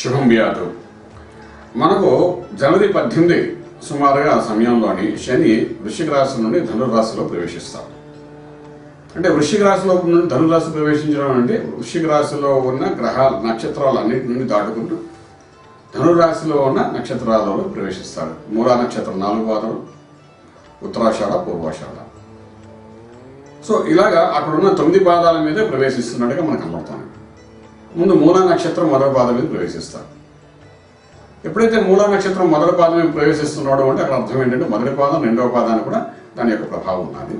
శుభం వ్యాధు. మనకు జనవరి పద్దెనిమిది సుమారుగా ఆ సమయంలోని శని వృషిక రాశి నుండి ధనుర్రాశిలో ప్రవేశిస్తాడు అంటే వృషిక రాశిలో నుండి ధనురాశి ప్రవేశించడం అంటే వృషిక రాశిలో ఉన్న గ్రహాలు నక్షత్రాలు అన్నిటి నుండి దాటుకుంటూ ధనురాశిలో ఉన్న నక్షత్రాలలో ప్రవేశిస్తాడు మూలా నక్షత్రం నాలుగు పాదలు ఉత్తరాషాఢ పూర్వాషాఢ. సో ఇలాగా అక్కడ ఉన్న తొమ్మిది పాదాల మీద ప్రవేశిస్తున్నట్టుగా మనకు కనబడుతుంది. ముందు మూలా నక్షత్రం మొదటి పాదం మీద ప్రవేశిస్తాడు. ఎప్పుడైతే మూలా నక్షత్రం మొదటి పాదం మీద ప్రవేశిస్తున్నాడో అంటే అక్కడ అర్థం ఏంటంటే మొదటి పాదం రెండవ పాదాన్ని కూడా దాని యొక్క ప్రభావం ఉన్నది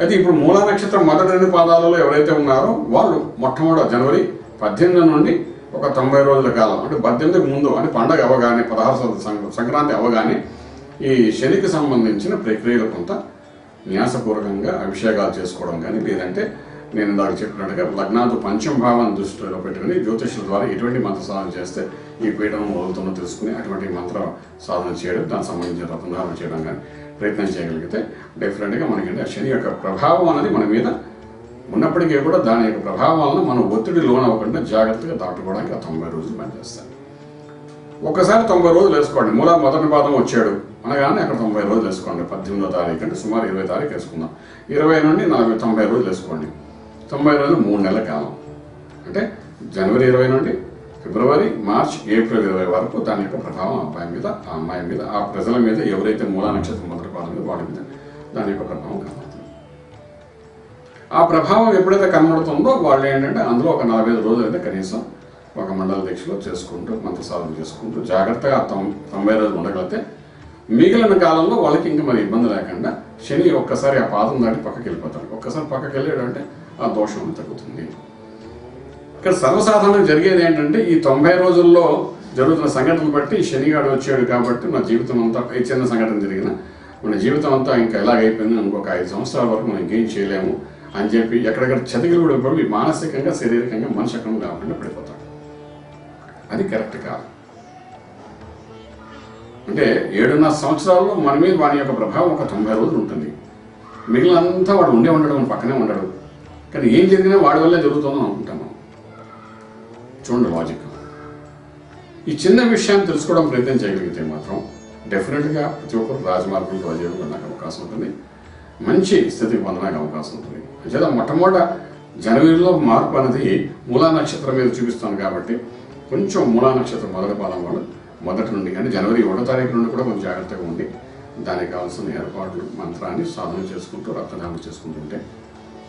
అయితే ఇప్పుడు మూలా నక్షత్రం మొదటి రెండు పాదాలలో ఎవరైతే ఉన్నారో వాళ్ళు మొట్టమొదటి జనవరి పద్దెనిమిది నుండి ఒక తొంభై రోజుల కాలం అంటే పద్దెనిమిదికి ముందు అంటే పండగ అవగానే పదహారు సంక్రాంతి అవగానే ఈ శనికి సంబంధించిన ప్రక్రియలు కొంత న్యాసపూర్వకంగా అభిషేకాలు చేసుకోవడం కానీ లేదంటే నేను ఇందాక చెప్పినట్టుగా లగ్నాలు పంచమ భావాన్ని దృష్టిలో పెట్టుకుని జ్యోతిష్యుల ద్వారా ఎటువంటి మంత్ర సాధన చేస్తే ఈ పీఠం వదులుతుందో తెలుసుకుని అటువంటి మంత్ర సాధన చేయడం దానికి సంబంధించిన రత్నాలను చేయడం కానీ ప్రయత్నం చేయగలిగితే డెఫినెట్గా మనకి శని యొక్క ప్రభావం అనేది మన మీద ఉన్నప్పటికీ కూడా దాని యొక్క ప్రభావం వలన మనం ఒత్తిడి లోన్ అవ్వకుండా జాగ్రత్తగా దాటుకోవడానికి ఆ తొంభై రోజులు పనిచేస్తాను ఒక్కసారి తొంభై రోజులు వేసుకోండి. మూల మొదటి పాదం వచ్చాడు అనగానే అక్కడ తొంభై రోజులు వేసుకోండి. పద్దెనిమిదో తారీఖు అంటే సుమారు ఇరవై తారీఖు వేసుకుందాం. ఇరవై నుండి నలభై తొంభై రోజులు వేసుకోండి. తొంభై రోజులు మూడు నెలల కాలం. అంటే జనవరి ఇరవై నుండి ఫిబ్రవరి మార్చ్ ఏప్రిల్ ఇరవై వరకు దాని యొక్క ప్రభావం ఆ అబ్బాయి మీద ఆ అమ్మాయి మీద ఆ ప్రజల మీద ఎవరైతే మూలా నక్షత్రం మొదటి మీద వాడి మీద దాని యొక్క ప్రభావం కనబడుతుంది. ఆ ప్రభావం ఎప్పుడైతే కనబడుతుందో వాళ్ళు ఏంటంటే అందులో ఒక నలభై ఐదు రోజులు అయితే కనీసం ఒక మండల దీక్షలో చేసుకుంటూ మంత్ర సాధన చేసుకుంటూ జాగ్రత్తగా తొంభై రోజులు ఉండగలిగితే మిగిలిన కాలంలో వాళ్ళకి ఇంకా మరి ఇబ్బంది లేకుండా శని ఒక్కసారి ఆ పాదం దాటి పక్కకి వెళ్ళిపోతాడు. ఒక్కసారి పక్కకి వెళ్ళాడంటే ఆ దోషం తగ్గుతుంది ఇక్కడ సర్వసాధారణంగా జరిగేది ఏంటంటే ఈ తొంభై రోజుల్లో జరుగుతున్న సంఘటనలు బట్టి శనిగాడు వచ్చాడు కాబట్టి నా జీవితం అంతా ఈ చిన్న సంఘటన జరిగిన మన జీవితం అంతా ఇంకా ఎలాగైపోయింది ఇంకొక ఐదు సంవత్సరాల వరకు మనం ఇంకేం చేయలేము అని చెప్పి ఎక్కడెక్కడ చతికిలు కూడా పడి మానసికంగా శారీరకంగా మనిషి అక్కడ కాకుండా పడిపోతాడు అది కరెక్ట్ కాదు. అంటే ఏడున్నర సంవత్సరాల్లో మన మీద వాని యొక్క ప్రభావం ఒక తొంభై రోజులు ఉంటుంది. మిగిలినంతా వాడు ఉండే ఉండడం మన పక్కనే ఉండడు కానీ ఏం జరిగినా వాడి వల్లే జరుగుతుందని అనుకుంటాం మనం. చూడండి లాజిక్ ఈ చిన్న విషయాన్ని తెలుసుకోవడం ప్రయత్నం చేయగలిగితే మాత్రం డెఫినెట్గా ప్రతి ఒక్కరు రాజమార్గంలో రాజయోగం నాకు అవకాశం ఉంటుంది. మంచి స్థితికి పొందడానికి అవకాశం ఉంటుంది. అంచేత మొట్టమొదట జనవరిలో మార్పు అనేది మూలా నక్షత్రం మీద చూపిస్తాను కాబట్టి కొంచెం మూలా నక్షత్రం మొదటి పాలన వాళ్ళు మొదటి నుండి అంటే జనవరి ఒకటో తారీఖు నుండి కూడా కొంచెం జాగ్రత్తగా ఉండి దానికి కావాల్సిన ఏర్పాట్లు మంత్రాన్ని సాధన చేసుకుంటూ రక్తదానం చేసుకుంటుంటే